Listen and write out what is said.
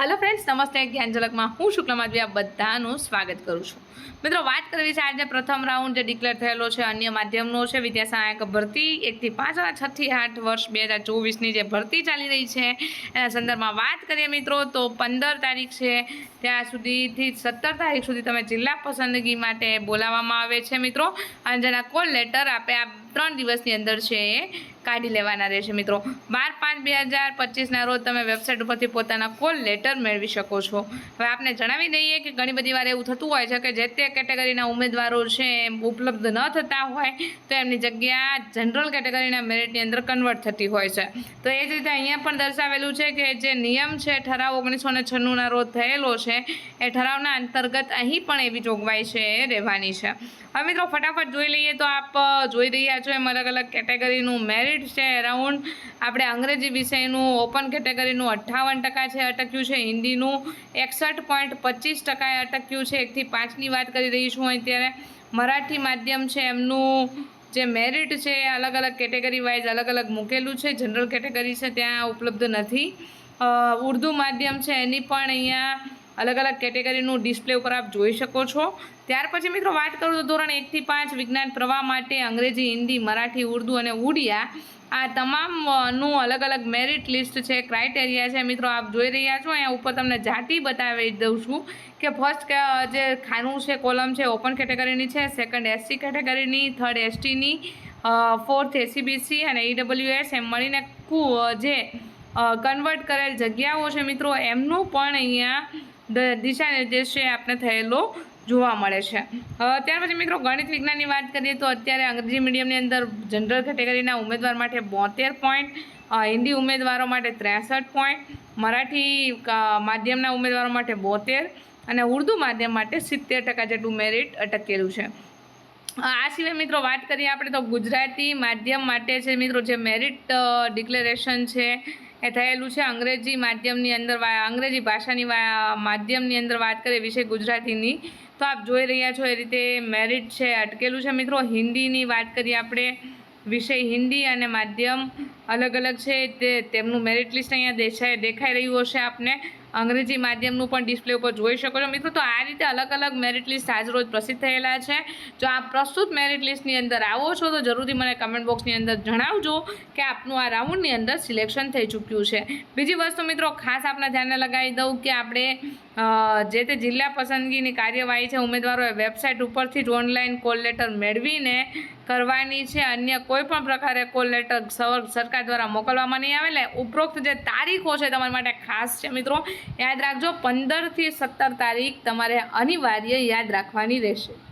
Hello friends નમસ્તે. જ્ઞાન ઝલકમાં હું શુક્લમાં આ બધાનું સ્વાગત કરું છું. મિત્રો, વાત કરવી છે આજે પ્રથમ રાઉન્ડ જે ડિક્લેર થયેલો છે અન્ય માધ્યમનો છે. વિદ્યા સહાયક ભરતી એકથી પાંચ અને છથી આઠ વર્ષ બે હજાર ચોવીસની જે ભરતી ચાલી રહી છે. એના સંદર્ભમાં વાત કરીએ મિત્રો, તો પંદર તારીખ છે. ત્યાં સુધીથી સત્તર તારીખ સુધી તમે જિલ્લા પસંદગી માટે બોલાવવામાં આવે છે મિત્રો. અને જેના કોલ લેટર આપે આ ત્રણ દિવસની અંદર છે એ કાઢી લેવાના રહેશે મિત્રો. બાર પાંચ બે હજાર પચીસના રોજ તમે વેબસાઇટ ઉપરથી પોતાના કોલ લેટર મેળવી શકો છો. હવે આપને જણાવી દઈએ કે ઘણી બધી વાર એવું થતું હોય છે કે જે તે કેટેગરીના ઉમેદવારો છે એમ ઉપલબ્ધ ન થતા હોય, તો એમની જગ્યા જનરલ કેટેગરીના મેરિટની અંદર કન્વર્ટ થતી હોય છે. તો એ જ રીતે અહીંયા પણ દર્શાવેલું છે કે જે નિયમ છે, ઠરાવ ઓગણીસો ને છન્નુંના રોજ થયેલો છે, એ ઠરાવના અંતર્ગત અહીં પણ એવી જોગવાઈ છે, એ રહેવાની છે. હવે મિત્રો ફટાફટ જોઈ લઈએ તો આપ જોઈ રહ્યા છો એમ અલગ અલગ કેટેગરીનું મેરિટ છે, એરાઉન્ડ. આપણે અંગ્રેજી વિષયનું ઓપન કેટેગરીનું અઠ્ઠાવન ટકા છે, અટક્યું છે હિન્દીનું એકસઠ પોઈન્ટ પચીસ ટકાએ અટક્યું છે. એકથી પાંચની વાત કરી રહી છું અત્યારે મરાઠી માધ્યમ છે. એમનું જે મેરિટ છે અલગ અલગ કેટેગરી વાઇઝ અલગ અલગ મૂકેલું છે. જનરલ કેટેગરી છે ત્યાં ઉપલબ્ધ નથી. ઉર્દુ માધ્યમ છે. એની પણ અહીંયા અલગ અલગ કેટેગરીનું ડિસ્પ્લે ઉપર આપ જોઈ શકો છો. ત્યાર પછી મિત્રો વાત કરું તો ધોરણ એકથી પાંચ વિજ્ઞાન પ્રવાહ માટે અંગ્રેજી, હિન્દી, મરાઠી, ઉર્દુ અને ઉડિયા આ તમામનું અલગ અલગ મેરિટ લિસ્ટ છે ક્રાઇટેરિયા છે. મિત્રો, આપ જોઈ રહ્યા છો, અહીંયા ઉપર તમને જાતિ બતાવી દઉં છું કે ફર્સ્ટ જે ખાનું છે કોલમ છે ઓપન કેટેગરીની છે સેકન્ડ એસસી કેટેગરીની થર્ડ એસટીની ફોર્થ એસીબીસી અને ઈડબ્લ્યુએસ એમ મળીને જે કન્વર્ટ કરેલ જગ્યાઓ છે, મિત્રો, એમનું પણ અહીંયા દિશા નિર્દેશ છે, આપને થયેલો જોવા મળે છે. ત્યાર પછી મિત્રો ગણિત વિજ્ઞાનની વાત કરીએ તો અત્યારે અંગ્રેજી મીડિયમની અંદર જનરલ કેટેગરીના ઉમેદવાર માટે બોતેર પોઈન્ટ હિન્દી ઉમેદવારો માટે ત્રેસઠ પોઈન્ટ મરાઠી માધ્યમના ઉમેદવારો માટે બોતેર અને ઉર્દુ માધ્યમ માટે સિત્તેર ટકા જેટલું મેરિટ અટકેલું છે. આ સિવાય મિત્રો વાત કરીએ આપણે તો ગુજરાતી માધ્યમ માટે છે મિત્રો જે મેરિટ ડિક્લેરેશન છે એ થયેલું છે અંગ્રેજી માધ્યમની અંદર અંગ્રેજી ભાષાની માધ્યમની અંદર વાત કરીએ વિષય ગુજરાતીની, તો આપ જોઈ રહ્યા છો એ રીતે મેરિટ છે, અટકેલું છે. મિત્રો, હિન્દીની વાત કરીએ આપણે, વિષય હિન્દી અને માધ્યમ અલગ અલગ છે. તે, તેમનું મેરિટ લિસ્ટ અહીંયા દેખાઈ રહ્યું હશે આપને. અંગ્રેજી માધ્યમનું પણ ડિસ્પ્લે ઉપર જોઈ શકો છો. મિત્રો, તો આ રીતે અલગ અલગ મેરિટ લિસ્ટ આજરોજ પ્રસિદ્ધ થયેલા છે. જો આ પ્રસ્તુત મેરિટ લિસ્ટની અંદર આવો છો, તો જરૂરથી મને કમેન્ટ બોક્સની અંદર જણાવજો કે આપનું આ રાઉન્ડની અંદર સિલેક્શન થઈ ચૂક્યું છે. બીજી વસ્તુ મિત્રો, ખાસ આપના ધ્યાને લગાવી દઉં કે આપણે જે તે જિલ્લા પસંદગીની કાર્યવાહી છે, ઉમેદવારોએ વેબસાઇટ ઉપરથી જ ઓનલાઈન કોલ લેટર મેળવીને કરવાની છે. અન્ય કોઈ પણ પ્રકારે કોલ લેટર સર- સરકાર દ્વારા મોકલવામાં નહીં આવે. એટલે ઉપરોક્ત જે તારીખો છે, તમારા માટે ખાસ છે મિત્રો, યાદ રાખજો, પંદરથી સત્તર તારીખ તમારે અનિવાર્ય યાદ રાખવાની રહેશે.